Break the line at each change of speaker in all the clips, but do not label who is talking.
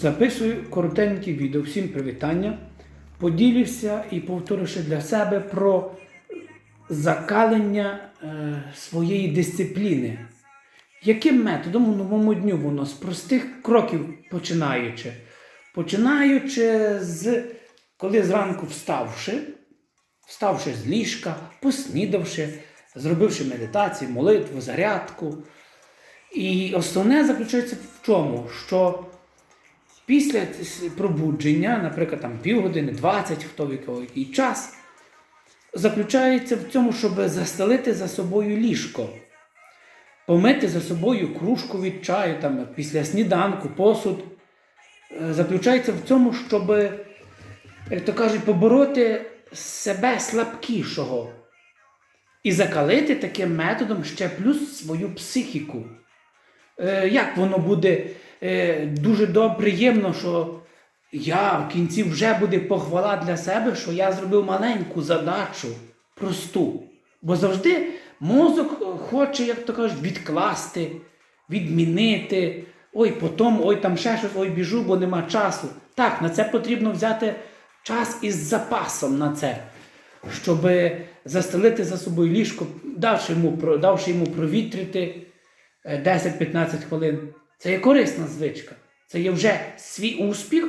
Записую коротеньке відео. Всім привітання. Поділюся і повторю ще для себе про закалення е, своєї дисципліни. Яким методом у новому дню воно з простих кроків починаючи? Починаючи з коли зранку вставши, вставши з ліжка, поснідавши, зробивши медитацію, молитву, зарядку. І основне заключається в чому? Що після пробудження, наприклад, там півгодини, 20, хто в який час, заключається в цьому, щоб застелити за собою ліжко, помити за собою кружку від чаю, там, після сніданку, посуд. Е, Заключається в цьому, щоб, як то кажуть, побороти себе слабкішого і закалити таким методом ще плюс свою психіку. Е, як воно буде дуже добре, приємно, що я в кінці вже буде похвала для себе, що я зробив маленьку задачу, просту. Бо завжди мозок е, хоче, як то кажуть, відкласти, відмінити. Ой, потім, ой, там ще щось, ой, біжу, бо нема часу. Так, на це потрібно взяти час із запасом на це, щоб застелити за собою ліжко, давши йому, давши йому провітрити. е, 10-15 хвилин. Це є корисна звичка. Це є вже свій успіх,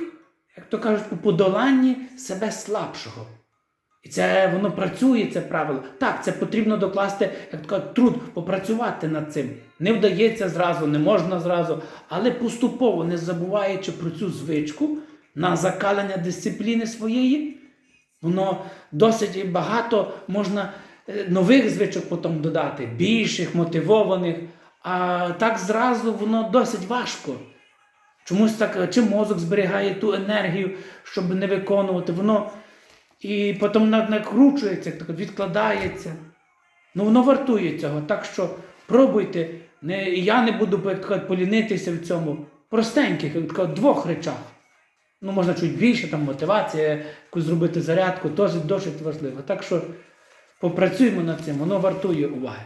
як то кажуть, у подоланні себе слабшого. І це воно працює, це правило. Так, це потрібно докласти, як то кажуть, труд, попрацювати над цим. Не вдається зразу, не можна зразу, але поступово, не забуваючи про цю звичку на закалення дисципліни своєї, Воно досить багато можна е, нових звичок потім додати, більших, мотивованих. А так зразу воно досить важко. Чомусь так, е, чи мозок зберігає ту енергію, щоб не виконувати, воно і потім накручується, відкладається. Ну воно вартує цього. Так що пробуйте. Не, я не буду полінитися в цьому простеньких, кажуть, двох речах. Ну, можна чуть більше, там мотивація, якусь зробити зарядку, теж досить важливо. Так що попрацюємо над цим, воно вартує уваги.